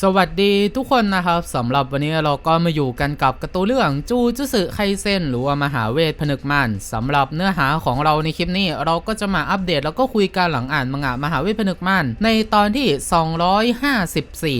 สวัสดีทุกคนนะครับสำหรับวันนี้เราก็มาอยู่กันกับกร์ตูนเรื่องจูจุสึไคเซนหรือว่ามหาเวทผนึกมันสำหรับเนื้อหาของเราในคลิปนี้ เราก็จะมาอัปเดตแล้วก็คุยกันหลังอ่านมังงะมหาเวทผนึกมันในตอนที่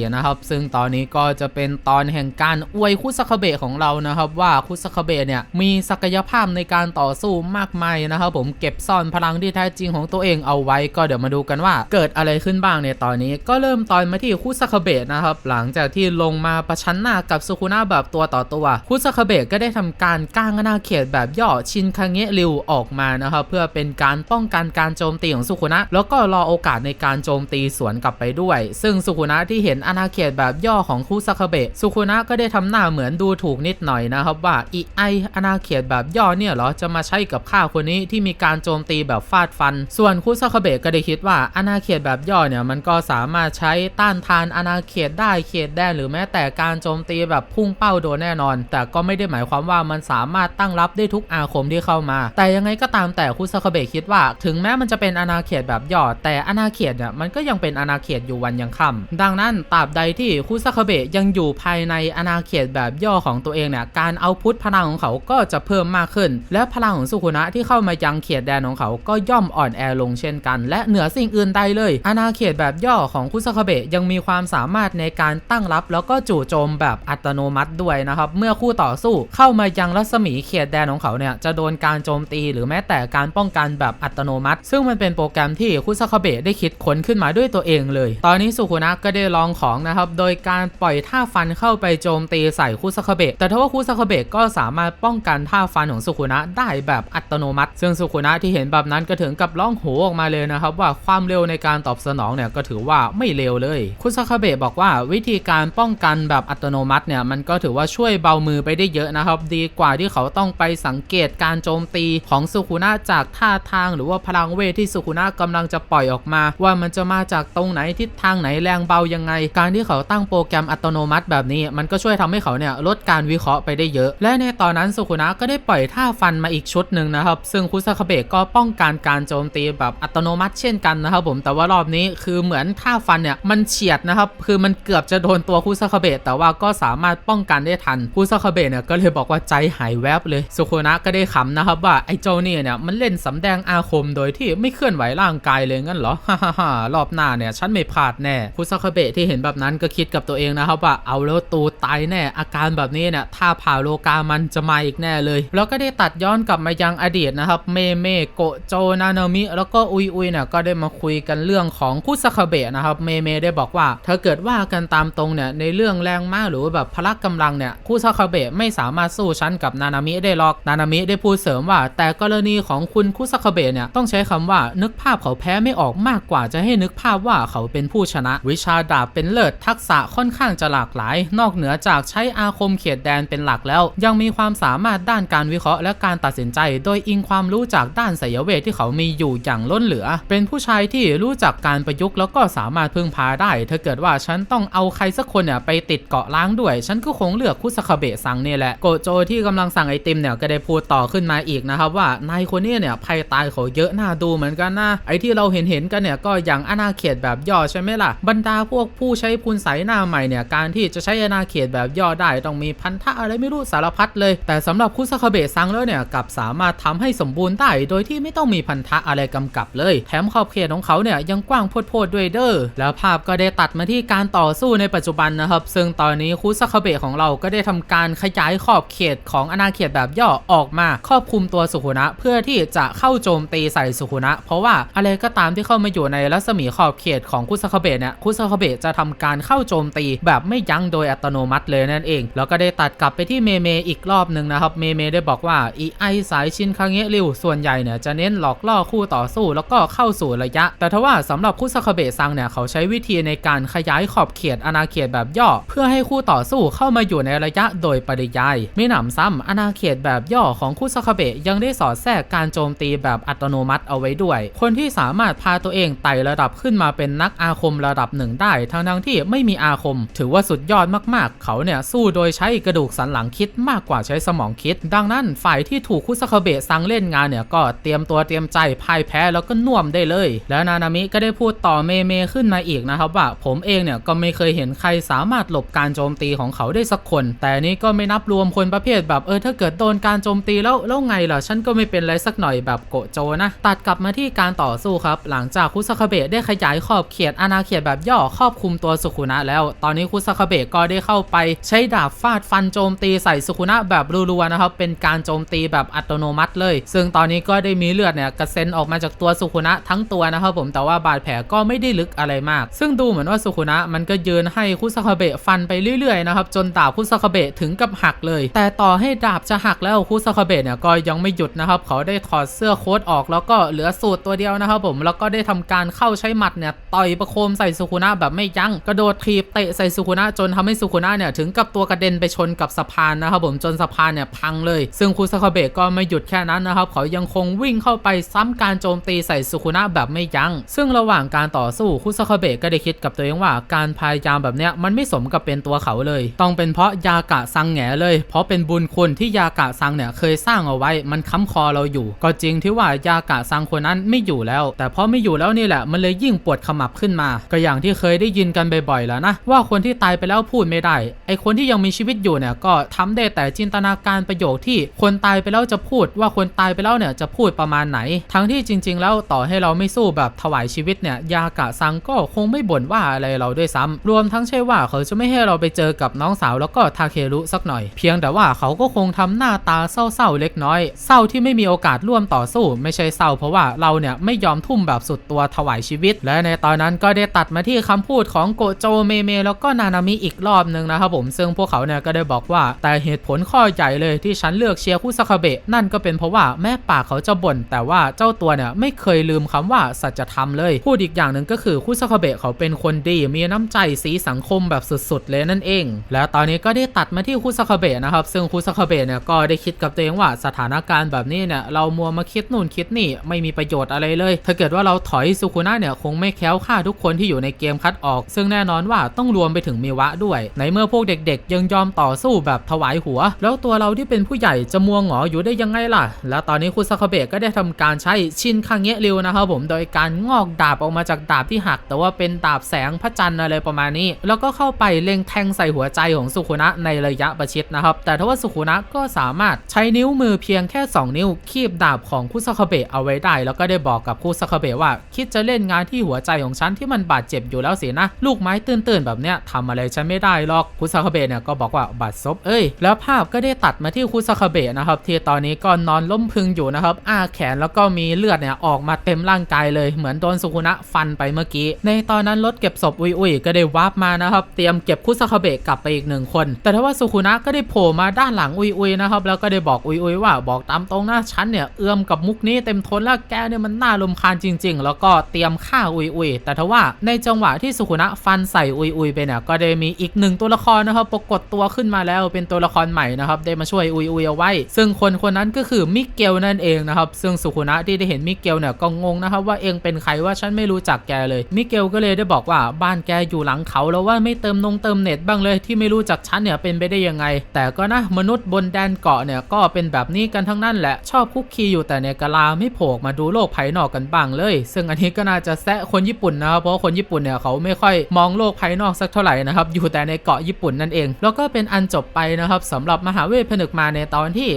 254 นะครับ ซึ่งตอนนี้ก็จะเป็นตอนแห่งการอวยคุสคาเบะของเรานะครับ ว่าคุสคาเบะเนี่ยมีศักยภาพในการต่อสู้มากมายนะครับ ผมเก็บซ่อนพลังที่แท้จริงของตัวเองเอาไว้ก็เดี๋ยวมาดูกันว่า เกิดอะไรขึ้นบ้างในตอนนี้ก็เริ่มตอนมาที่คุสคาเบะนะครับหลังจากที่ลงมาประชันหน้ากับสุคุนะแบบตัวต่อตัวคุสคาเบะก็ได้ทำการก้างอาณาเขตแบบย่อชินคาเงะริวออกมานะครับเพื่อเป็นการป้องกันการโจมตีของสุคุนะแล้วก็รอโอกาสในการโจมตีสวนกลับไปด้วย ซึ่งสุคุนะที่เห็นอาณาเขตแบบย่อของคุสคาเบะสุคุนะก็ได้ทำหน้าเหมือนดูถูกนิดหน่อยนะครับว่าอีไออาณาเขตแบบย่อเนี่ยเหรอจะมาใช้กับข้าคนนี้ที่มีการโจมตีแบบฟาดฟัน ส่วนคุสคาเบะก็ได้คิดว่าอาณาเขตแบบย่อเนี่ยมันก็สามารถใช้ต้านทานอาณาเขตได้เขตแดนหรือแม้แต่การโจมตีแบบพุ่งเป้าโดนแน่นอน แต่ก็ไม่ได้หมายความว่ามันสามารถตั้งรับได้ทุกอาคมที่เข้ามา แต่ยังไงก็ตามแต่คุสคาเบะคิดว่า ถึงแม้มันจะเป็นอาณาเขตแบบย่อแต่อาณาเขตเนี่ยมันก็ยังเป็นอาณาเขตอยู่วันยังค่ำดังนั้นตราบใดที่คุสคาเบะยังอยู่ภายในอาณาเขตแบบย่อของตัวเองเนี่ยการเอาพุทธพลังของเขาก็จะเพิ่มมากขึ้น และพลังของสุคุนะที่เข้ามายังเขตแดนของเขาก็ย่อมอ่อนแอลงเช่นกัน และเหนือสิ่งอื่นใดเลย อาณาเขตแบบย่อของคุสคาเบะยังมีความสามารถในในการตั้งรับแล้วก็จู่โจมแบบอัตโนมัติด้วยนะครับ เมื่อคู่ต่อสู้เข้ามายังรัศมีเขตแดนของเขาเนี่ยจะโดนการโจมตีหรือแม้แต่การป้องกันแบบอัตโนมัติ ซึ่งมันเป็นโปรแกรมที่คุสคาเบะได้คิดค้นขึ้นมาด้วยตัวเองเลย ตอนนี้สุคุนะก็ได้ลองของนะครับ โดยการปล่อยท่าฟันเข้าไปโจมตีใส่คุสคาเบะแต่ทว่าคุสคาเบะก็สามารถป้องกันท่าฟันของสุคุนะได้แบบอัตโนมัติ ซึ่งสุคุนะที่เห็นแบบนั้นก็ถึงกับร้องโหออกมาเลยนะครับ ว่าความเร็วในการตอบสนองเนี่ยก็ถือว่าไม่เร็วเลย คุสคาเบะบอกว่าวิธีการป้องกันแบบอัตโนมัติเนี่ยมันก็ถือว่าช่วยเบามือไปได้เยอะนะครับ ดีกว่าที่เขาต้องไปสังเกตการโจมตีของสุคุนะจากท่าทาง หรือว่าพลังเวทที่สุคุนะกำลังจะปล่อยออกมา ว่ามันจะมาจากตรงไหนทิศทางไหนแรงเบายังไง การที่เขาตั้งโปรแกรมอัตโนมัติแบบนี้ มันก็ช่วยทำให้เขาเนี่ยลดการวิเคราะห์ไปได้เยอะ และในตอนนั้นสุคุนะก็ได้ปล่อยท่าฟันมาอีกชุดหนึ่งนะครับ ซึ่งคุซาคาเบะก็ป้องกันการโจมตีแบบอัตโนมัติเช่นกันนะครับผมแต่ว่ารอบนี้คือเหมือนท่าฟันเนี่ยมันเฉียดนะครับคือมันเกือบจะโดนตัวคุซาคาเบะแต่ว่าก็สามารถป้องกันได้ทันคุซาคาเบะเนี่ยก็เลยบอกว่าใจหายแวบเลยสุโคนะก็ได้ขำนะครับว่าไอ้เจ้าเนี่ยเนี่ยมันเล่นสำแดงอาคมโดยที่ไม่เคลื่อนไหวร่างกายเลยงั้นเหรอฮ่าฮ่าฮ่ารอบหน้าเนี่ยฉันไม่พลาดแน่คุซาคาเบะที่เห็นแบบนั้นก็คิดกับตัวเองนะครับว่าเอาแล้วตูตายแน่อาการแบบนี้เนี่ยถ้าผ่าโลกามันจะมาอีกแน่เลย แล้วก็ได้ตัดย้อนกลับมายังอดีตนะครับเมเมโกโจนานามิแล้วก็อุยอุยเนี่ยก็ได้มาคุยกันเรื่องของคุซาคาเบะนะครับเมเมได้บอกว่าถ้าเกิดว่ากันตามตรงเนี่ยในเรื่องแรงมากหรือว่าแบบพละกำลังเนี่ยคุซาคาเบะไม่สามารถสู้ชั้นกับนานามิได้หรอกนานามิได้พูดเสริมว่า แต่กรณีของคุณคุซาคาเบะเนี่ยต้องใช้คำว่านึกภาพเขาแพ้ไม่ออกมากกว่าจะให้นึกภาพว่าเขาเป็นผู้ชนะ วิชาดาบเป็นเลิศทักษะค่อนข้างจะหลากหลาย นอกเหนือจากใช้อาคมเขตแดนเป็นหลักแล้ว ยังมีความสามารถด้านการวิเคราะห์และการตัดสินใจ โดยอิงความรู้จากด้านไสยเวทที่เขามีอยู่อย่างล้นเหลือ เป็นผู้ชายที่รู้จักการประยุกต์แล้วก็สามารถพึ่งพาได้ถ้าเกิดว่าฉันต้องเอาใครสักคนเนี่ยไปติดเกาะล้างด้วย ฉันก็คงเลือกคุสคาเบะซังเนี่ยแหละโกโจที่กำลังสั่งไอติมเนี่ยก็ได้พูดต่อขึ้นมาอีกนะครับว่านายคนนี้เนี่ยภัยตายเขาเยอะน่าดูเหมือนกันนะไอที่เราเห็นเห็นกันเนี่ยก็อย่างอาณาเขตแบบย่อใช่ไหมล่ะบรรดาพวกผู้ใช้พูนใสหน้าใหม่เนี่ยการที่จะใช้อาณาเขตแบบย่อได้ต้องมีพันธะอะไรไม่รู้สารพัดเลย แต่สำหรับคุสคาเบะซังแล้วเนี่ยกลับสามารถทำให้สมบูรณ์ได้ โดยที่ไม่ต้องมีพันธะอะไรกำกับเลย แถมขอบเขตของเขาเนี่ยยังกว้างโพดๆด้วยเด้อแล้วภาพก็ได้ตัดมาที่การต่อ่อสู้ในปัจจุบันนะครับ ซึ่งตอนนี้คุสคาเบะของเราก็ได้ทำการขยายขอบเขตของอาณาเขตแบบย่อออกมาครอบคลุมตัวสุขุนะเพื่อที่จะเข้าโจมตีใส่สุขุนะ เพราะว่าอะไรก็ตามที่เข้ามาอยู่ในรัศมีขอบเขตของคุสคาเบะเนี่ยคุสคาเบะจะทำการเข้าโจมตีแบบไม่ยั้งโดยอัตโนมัติเลยนั่นเอง แล้วก็ได้ตัดกลับไปที่เมเมอีกรอบหนึ่งนะครับ เมเมได้บอกว่าอีไอสายชินคาเงะริวส่วนใหญ่เนี่ยจะเน้นหลอกล่อคู่ต่อสู้ แล้วก็เข้าสู่ระยะ แต่ทว่าสำหรับคุสคาเบะซังเนี่ยเขาใช้วิธีในการขยายขอบเขตอาณาเขตแบบย่อ เพื่อให้คู่ต่อสู้เข้ามาอยู่ในระยะโดยปริยายไม่หนำซ้ำอาณาเขตแบบย่อของคุสคาเบะยังได้สอดแทรกการโจมตีแบบอัตโนมัติเอาไว้ด้วย คนที่สามารถพาตัวเองไต่ระดับขึ้นมาเป็นนักอาคมระดับหนึ่งได้ ทั้งทั้งที่ไม่มีอาคม ถือว่าสุดยอดมากๆ เขาเนี่ยสู้โดยใช้กระดูกสันหลังคิดมากกว่าใช้สมองคิด ดังนั้นฝ่ายที่ถูกคุสคาเบะซังเล่นงานเนี่ยก็เตรียมตัวเตรียมใจพ่ายแพ้แล้วก็น่วมได้เลย แล้วนานามิก็ได้พูดต่อเมเมขึ้นมาอีกนะครับว่าผมเองเนี่ยก็ไม่เคยเห็นใครสามารถหลบการโจมตีของเขาได้สักคน แต่นี่ก็ไม่นับรวมคนประเภทแบบเออถ้าเกิดโดนการโจมตีแล้วแล้วไงล่ะฉันก็ไม่เป็นไรสักหน่อยแบบโกโจนะ ตัดกลับมาที่การต่อสู้ครับ หลังจากคุซากาเบะได้ขยายขอบเขตอาณาเขตแบบย่อครอบคลุมตัวสุขุนะแล้ว ตอนนี้คุซากาเบะก็ได้เข้าไป ใช้ดาบฟาดฟันโจมตีใส่สุขุนะแบบรัวๆนะครับเป็นการโจมตีแบบอัตโนมัติเลย ซึ่งตอนนี้ก็ได้มีเลือดเนี่ยกระเซ็นออกมาจากตัวสุขุนะทั้งตัวนะครับผมแต่ว่าบาดแผลก็ไม่ได้ลึกอะไรมาก ซึ่งดูเหมือนว่าสุขุนะมันก็ยืนให้คุซากาเบะฟันไปเรื่อยๆนะครับจนดาบคุซากาเบะถึงกับหักเลย แต่ต่อให้ดาบจะหักแล้วคุซากาเบะเนี่ยก็ยังไม่หยุดนะครับ เขาได้ถอดเสื้อโค้ทออกแล้วก็เหลือสูตรตัวเดียวนะครับผมแล้วก็ได้ทำการเข้าใช้หมัดเนี่ยต่อยประโคมใส่สุขุนะแบบไม่ยั้งกระโดดถีบเตะใส่สุขุนะจนทำให้สุขุนะเนี่ยถึงกับตัวกระเด็นไปชนกับสะพานนะครับผมจนสะพานเนี่ยพังเลย ซึ่งคุซากาเบะก็ไม่หยุดแค่นั้นนะครับ เขายังคงวิ่งเข้าไปซ้ำการโจมตีใส่สุขุนะแบบไม่ยัง้ง ซึ่งระหว่างการต่อสู้คุซากาเบะก็ได้คิดกับตัวเองว่าการพยายามแบบเนี้ยมันไม่สมกับเป็นตัวเขาเลย ต้องเป็นเพราะยากะซังแหงเลย เพราะเป็นบุญคุณที่ยากะซังเนี่ยเคยสร้างเอาไว้มันค้ำคอเราอยู่ ก็จริงที่ว่ายากะซังคนนั้นไม่อยู่แล้ว แต่เพราะไม่อยู่แล้วนี่แหละมันเลยยิ่งปวดขมับขึ้นมา ก็อย่างที่เคยได้ยินกันบ่อยๆแล้วนะว่าคนที่ตายไปแล้วพูดไม่ได้ไอคนที่ยังมีชีวิตอยู่เนี่ยก็ทำได้แต่จินตนาการประโยคที่คนตายไปแล้วจะพูด ว่าคนตายไปแล้วเนี่ยจะพูดประมาณไหน ทั้งที่จริง ๆ แล้วต่อให้เราไม่สู้แบบถวายชีวิตเนี่ยยากะซังก็คงไม่บ่นว่าอะไรเราด้วยซ้ำรวมทั้งใช่ว่าเขาจะไม่ให้เราไปเจอกับน้องสาวแล้วก็ทาเครุสักหน่อย เพียงแต่ว่าเขาก็คงทำหน้าตาเศร้าๆเล็กน้อย เศร้าที่ไม่มีโอกาสร่วมต่อสู้ ไม่ใช่เศร้าเพราะว่าเราเนี่ยไม่ยอมทุ่มแบบสุดตัวถวายชีวิต และในตอนนั้นก็ได้ตัดมาที่คำพูดของโกโจเมเมแล้วก็นานามิอีกรอบหนึ่งนะครับผมซึ่งพวกเขาเนี่ยก็ได้บอกว่าแต่เหตุผลข้อใหญ่เลยที่ฉันเลือกเชียร์คุซากาเบะนั่นก็เป็นเพราะว่าแม่ปากเขาจะบ่นแต่ว่าเจ้าตัวเนี่ยไม่เคยลืมคำว่าสัจธรรมเลย พูดอีกอย่างหนึ่งก็คือคุซากาเบะเขาเป็นคนดีมีน้ำใจสีสังคมแบบสุดๆ เลยนั่นเอง แล้วตอนนี้ก็ได้ตัดมาที่คุซากาเบะนะครับ ซึ่งคุซากาเบะเนี่ยก็ได้คิดกับตัวเองว่าสถานการณ์แบบนี้เนี่ยเรามัวมาคิดนู่นคิดนี่ไม่มีประโยชน์อะไรเลย ถ้าเกิดว่าเราถอยสุคุนะเนี่ยคงไม่แคล้วฆ่าทุกคนที่อยู่ในเกมคัดออก ซึ่งแน่นอนว่าต้องรวมไปถึงมีวะด้วย ในเมื่อพวกเด็กๆ ยังยอมต่อสู้แบบถวายหัว แล้วตัวเราที่เป็นผู้ใหญ่จะมัวหงออยู่ได้ยังไงล่ะ แล้วตอนนี้คุซากาเบะก็ได้ทำการใช้ชินคังเงะริวนะครับผมโดยการงอกดาบออกมาจากดาบที่หัก แต่ว่าเป็นดาบแสงพระจันทร์อะไรประมาณนี้ แล้วก็เข้าไปเล็งแทงใส่หัวใจของสุขุนะในระยะประชิดนะครับ แต่ถ้าว่าสุขุนะก็สามารถใช้นิ้วมือเพียงแค่ 2 นิ้ว คีบดาบของคุซากาเบะเอาไว้ได้ แล้วก็ได้บอกกับคุซากาเบะว่า คิดจะเล่นงานที่หัวใจของฉันที่มันบาดเจ็บอยู่แล้วสินะ ลูกไม้ตื่นๆแบบเนี้ยทำอะไรฉันไม่ได้หรอกคุซากาเบะเนี่ยก็บอกว่าบาดซบเอ้ยแล้วภาพก็ได้ตัดมาที่คุซากาเบะนะครับที่ตอนนี้ก็นอนล้มพึงอยู่นะครับอ้าแขนแล้วก็มีเลือดเนี่ยออกมาเต็มร่างกายเลยเหมือนโดนสุขุนะฟันไปเมื่อกี้ ในตอนนั้นรถเก็บศพอุยอุยก็ได้วาร์ปมานะครับ เตรียมเก็บคุซากาเบะกลับไปอีกหนึ่งคน แต่ถ้าว่าสุขุนะก็ได้โผล่มาด้านหลังอุยอุยนะครับ แล้วก็ได้บอกอุยอุยว่าบอกตามตรงนะฉันเนี่ยเอื้อมกับมุกนี้เต็มทนแล้วแกเนี่ยมันน่ารำคาญจริง ๆ แล้วก็เตรียมฆ่าอุยอุยแต่ถ้าว่าในจังหวะที่สุขุนะฟันใส่อุยอุยไปเนี่ยก็ได้มีอีกหนึ่งตัวละครนะครับปรากฏตัวขึ้นมาแล้วเป็นตัวละครใหม่นะครับได้มาช่วยอุยอุยเอาไว้ ซึ่งคนคนนั้นก็คือมิเกลนั่นเองนะครับซึ่งสุขุนะที่ได้เห็นมิเกลเนี่ยก็งงนะครับว่าเองเป็นใครว่าฉันไม่รู้จักแกเลยมิเกลก็เลยได้บอกว่าบ้านแกอยู่หลังเขาแล้วว่าไม่เติมนงเติมเน็ตบ้างเลยที่ไม่รู้จักฉันเนี่ยเป็นไปได้ยังไง แต่ก็นะมนุษย์บนแดนเกาะเนี่ยก็เป็นแบบนี้กันทั้งนั้นแหละชอบคุกคีอยู่แต่ในกะลาไม่โผล่มาดูโลกภายนอกกันบ้างเลย ซึ่งอันนี้ก็น่าจะแซะคนญี่ปุ่นนะครับเพราะคนญี่ปุ่นเนี่ยเขาไม่ค่อยมองโลกภายนอกสักเท่าไหร่นะครับอยู่แต่ในเกาะญี่ปุ่นนั่นเอง แล้วก็เป็นอันจบไปนะครับสำหรับมหาเวทผนึกมาในตอนที่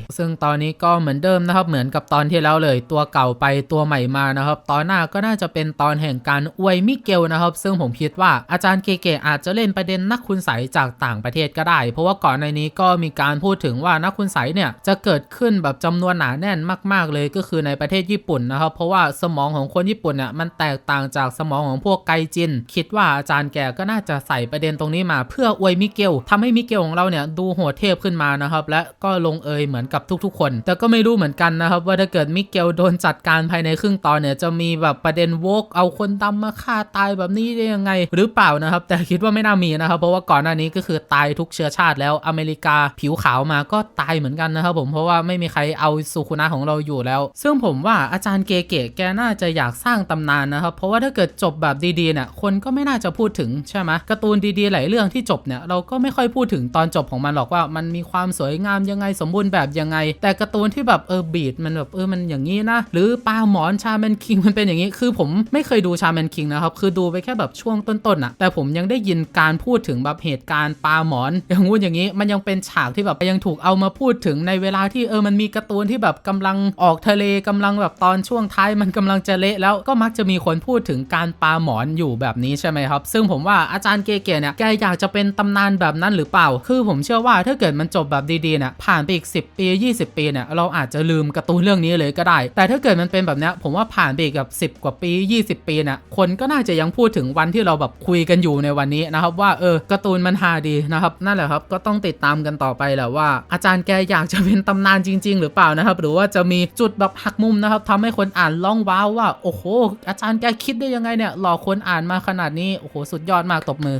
254 ซึ่งตอนนี้ก็เหมือนเดิมนะครับเหมือนกับตอนที่แล้วเลย ตัวเก่าไปตัวใหม่มานะครับตอนหน้าก็น่าจะเป็นตอนแห่งการอวยมิเกลนะครับ ซึ่งผมคิดว่าอาจารย์เกๆอาจจะเล่นประเด็นนักคุณใสจากต่างประเทศก็ได้ เพราะว่าก่อนในนี้ก็มีการพูดถึงว่านักคุณใสเนี่ยจะเกิดขึ้นแบบจำนวนหนาแน่นมาก ๆ เลยก็คือในประเทศญี่ปุ่นนะครับ เพราะว่าสมองของคนญี่ปุ่นเนี่ยมันแตกต่างจากสมองของพวกไกจิน คิดว่าอาจารย์แกก็น่าจะใส่ประเด็นตรงนี้มา เพื่ออวยมิเกลทำให้มิเกลของเราเนี่ยดูโหดเทพขึ้นมานะครับ และก็ลงเอยเหมือนกับทุก ๆ คน แต่ก็ไม่รู้เหมือนกันนะครับว่าถ้าเกิดมิเกลโดนจัดการภายในครึ่งตอนเนี่ยจะมีแบบประเด็นโวกเอาคนดำมาฆ่าตายแบบนี้ได้ยังไงหรือเปล่านะครับ แต่คิดว่าไม่น่ามีนะครับ เพราะว่าก่อนหน้านี้ก็คือตายทุกเชื้อชาติแล้วอเมริกาผิวขาวมาก็ตายเหมือนกันนะครับผมเพราะว่าไม่มีใครเอาสุคุนะของเราอยู่แล้ว ซึ่งผมว่าอาจารย์เกเกแกน่าจะอยากสร้างตำนานนะครับ เพราะว่าถ้าเกิดจบแบบดีๆเนี่ยคนก็ไม่น่าจะพูดถึงใช่ไหมการ์ตูนดีๆหลายเรื่องที่จบเนี่ยเราก็ไม่ค่อยพูดถึงตอนจบของมันหรอกว่ามันมีความสวยงามยังไงสมบูรณ์แบบยังไง แต่การ์ตูนที่แบบเออบีดมันแบบเออมันอย่างนี้นะหรือปลาหมอนชาแมนคิงมันเป็นอย่างนี้คือผมไม่เคยดูชาแมนคิงนะครับคือดูดูไปแค่แบบช่วงต้นๆอะแต่ผมยังได้ยินการพูดถึงแบบเหตุการณ์ปลาหมอน อย่างงู้นอย่างนี้มันยังเป็นฉากที่แบบยังถูกเอามาพูดถึงในเวลาที่เออมันมีการ์ตูนที่แบบกำลังออกทะเลกำลังแบบตอนช่วงท้ายมันกำลังจะเละแล้วก็มักจะมีคนพูดถึงการปลาหมอนอยู่แบบนี้ใช่ไหมครับ ซึ่งผมว่าอาจารย์เกเกเนี่ยแกอยากจะเป็นตำนานแบบนั้นหรือเปล่า คือผมเชื่อว่าถ้าเกิดมันจบแบบดีๆเนี่ยผ่านไปอีก 10 ปี 20 ปีเนี่ยเราอาจจะลืมการ์ตูนเรื่องนี้เลยก็ได้ แต่ถ้าเกิดมันเป็นแบบเนี้ผมว่าผ่านไปอีกกับ10 กว่าปี 20 ปีเนี่ยคนก็น่าจะยังพูดถึงวันที่เราแบบคุยกันอยู่ในวันนี้นะครับว่าเออการ์ตูนมันฮาดีนะครับนั่นแหละครับก็ต้องติดตามกันต่อไปแหละว่า อาจารย์แกอยากจะเป็นตำนานจริง ๆ หรือเปล่านะครับ หรือว่าจะมีจุดแบบหักมุมนะครับทำให้คนอ่านล่องว้าวว่าโอ้โห อาจารย์แกคิดได้ยังไงเนี่ยหลอกคนอ่านมาขนาดนี้โอ้โหสุดยอดมากตบมือ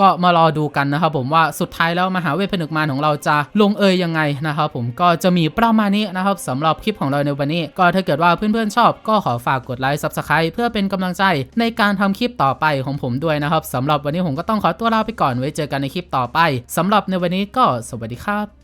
ก็มารอดูกันนะครับผมว่าสุดท้ายแล้วมหาเวทผนึกมารของเราจะลงเอยยังไงนะครับผมก็จะมีประมาณนี้นะครับสำหรับคลิปของเราในวันนี้ ก็ถ้าเกิดว่าเพื่อนๆชอบ ก็ขอฝากกดไลค์ซับสไคร b ์เพื่อเป็นกำลังใจในการทำคลิปต่อไปของผมด้วยนะครับสำหรับวันนี้ผมก็ต้องขอตัวลาไปก่อนไว้เจอกันในคลิปต่อไปสำหรับในวันนี้ก็สวัสดีครับ